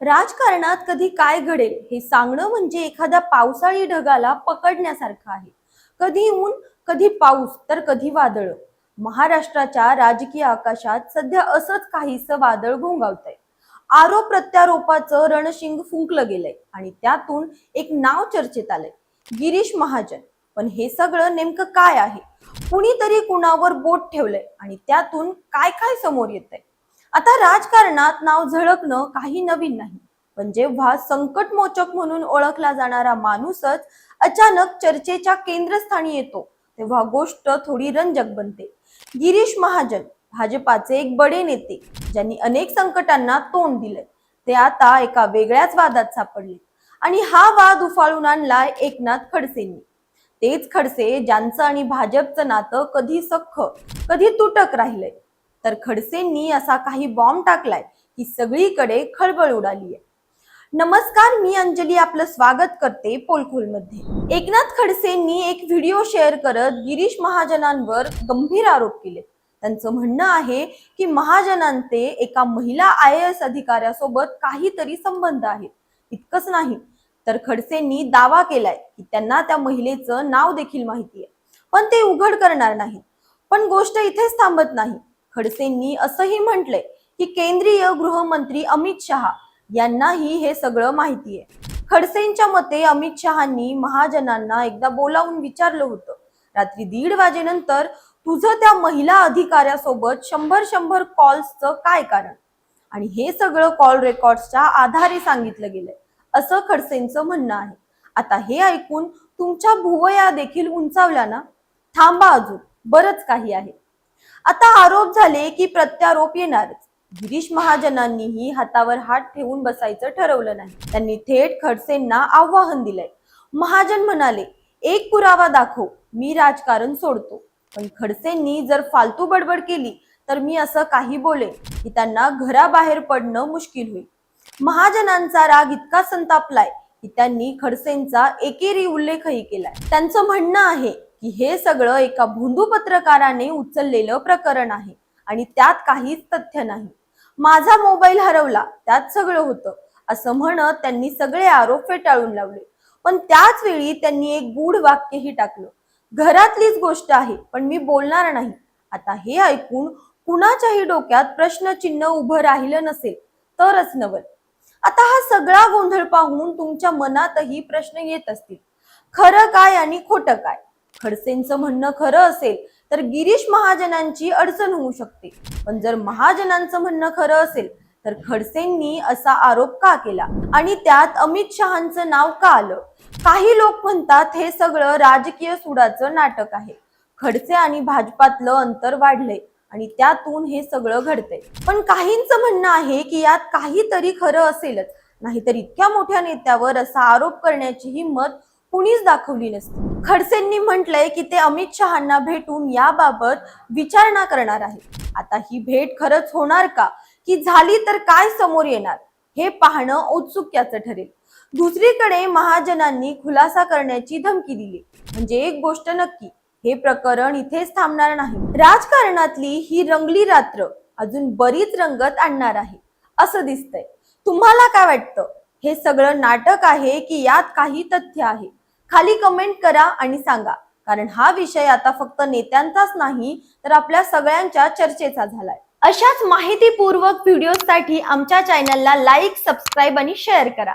राजकारणात कधी काय घडेल हे सांगणं म्हणजे एखाद्या पावसाळी ढगाला पकडण्यासारखं आहे. कधी ऊन कधी पाऊस तर कधी वादळ. महाराष्ट्राच्या राजकीय आकाशात सध्या असंच काहीसं वादळ घोंगावतंय. आरोप प्रत्यारोपाचं रणशिंग फुंकलं गेलंय आणि त्यातून एक नाव चर्चेत आलंय. गिरीश महाजन. पण हे सगळं नेमकं काय आहे? कुणीतरी कुणावर बोट ठेवलंय आणि त्यातून काय काय समोर येतंय? आता राजकारणात नाव झळकणं काही नवीन नाही. पण जेव्हा संकटमोचक म्हणून ओळखला जाणारा माणूसच अचानक चर्चेच्या केंद्रस्थानी येतो तेव्हा गोष्ट थोडी रंजक बनते. गिरीश महाजन भाजपाचे एक बडे नेते ज्यांनी अनेक संकटांना तोंड दिलंय ते आता एका वेगळ्याच वादात सापडले. आणि हा वाद उफाळून आणलाय एकनाथ खडसेंनी. तेच खडसे ज्यांचं आणि भाजपचं नातं कधी सख्ख कधी तुटक राहिलंय. तर खडसेंनी असा काही बॉम्ब टाकलाय की सगळीकडे खळबळ उडाली आहे नमस्कार मी अंजली आपलं स्वागत करते पोलखोलमध्ये. एकनाथ खडसेंनी एक व्हिडिओ शेअर करत गिरीश महाजनांवर गंभीर आरोप केले. त्यांचं म्हणणं आहे की महाजनांचे एका महिला आय एस अधिकाऱ्यासोबत काहीतरी संबंध आहेत इतकंच नाही तर खडसेंनी दावा केलाय की त्यांना त्या महिलेचं नाव देखील माहिती आहे पण ते उघड करणार नाही पण गोष्ट इथेच थांबत नाही. खडसेंनी असंही म्हटलंय की केंद्रीय गृहमंत्री अमित शहा यांनाही हे सगळं माहिती आहे. खडसेंच्या मते अमित शहानी महाजनांना एकदा बोलावून विचारलं होतं. रात्री दीड वाजेनंतर तुझं त्या महिला अधिकाऱ्यासोबत शंभर शंभर कॉल्सचं काय कारण? आणि हे सगळं कॉल रेकॉर्डच्या आधारे सांगितलं गेलंय असं खडसेंचं म्हणणं आहे. आता हे ऐकून तुमच्या भुवया देखील उंचावल्या ना? थांबा अजून बरंच काही आहे. आता आरोप झाले की प्रत्यारोप येणारच. गिरीश महाजनांनीही हातावर हात ठेवून बसायचं ठरवलं नाही. त्यांनी थेट खडसेंना आव्हान दिलंय. महाजन म्हणाले एक पुरावा दाखव मी राजकारण सोडतो. पण खडसेंनी जर फालतू बडबड केली तर मी असं काही बोले की त्यांना घराबाहेर पडणं मुश्किल होईल. महाजनांचा राग इतका संतापलाय की त्यांनी खडसेंचा एकेरी उल्लेखही केलाय. त्यांचं म्हणणं आहे की हे सगळं एका भोंदू पत्रकाराने उचललेलं प्रकरण आहे. आणि त्यात काहीच तथ्य नाही. माझा मोबाईल हरवला त्यात सगळं होतं असं म्हणत त्यांनी सगळे आरोप फेटाळून लावले. पण त्याच वेळी त्यांनी एक गूढ वाक्यही टाकलं. घरातलीच गोष्ट आहे पण मी बोलणार नाही. आता हे ऐकून कुणाच्याही डोक्यात प्रश्नचिन्ह उभं राहिलं नसेल तरच नवल आता हा सगळा गोंधळ पाहून तुमच्या मनातही प्रश्न येत असतील. खरं काय आणि खोटं काय? खडसेंचं म्हणणं खरं असेल तर गिरीश महाजनांची अडचण होऊ शकते. पण जर महाजनांचं म्हणणं खरं असेल तर खडसेंनी असा आरोप का केला? आणि त्यात अमित शहांचं नाव का आलं? काही लोक म्हणतात हे सगळं राजकीय सुडाचं नाटक आहे. खडसे आणि भाजपातलं अंतर वाढलंय आणि त्यातून हे सगळं घडतंय. पण काहींचं म्हणणं आहे की यात काहीतरी खरं असेलच. नाहीतर इतक्या मोठ्या नेत्यावर असा आरोप करण्याची हिंमत कुणीच दाखवली नसते. खडसेंनी म्हटलंय की ते अमित शहांना भेटून याबाबत विचारणा करणार आहे आता ही भेट खरंच होणार का? की झाली तर काय समोर येणार? हे पाहणं औत्सुक्याचं ठरेल. दुसरीकडे महाजनांनी खुलासा करण्याची धमकी दिली. म्हणजे एक गोष्ट नक्की हे प्रकरण इथेच थांबणार नाही. राजकारणातली ही रंगली रात्र अजून बरीच रंगत आणणार आहे असं दिसतंय. तुम्हाला काय वाटतं? हे सगळं नाटक आहे की यात काही तथ्य आहे? खाली कमेंट करा आणि सांगा. कारण हा विषय आता फक्त नेत्यांचाच नाही तर आपल्या सगळ्यांच्या चर्चेचा झालाय. अशाच माहितीपूर्वक व्हिडिओसाठी आमच्या चॅनलला लाईक सबस्क्राईब आणि शेअर करा.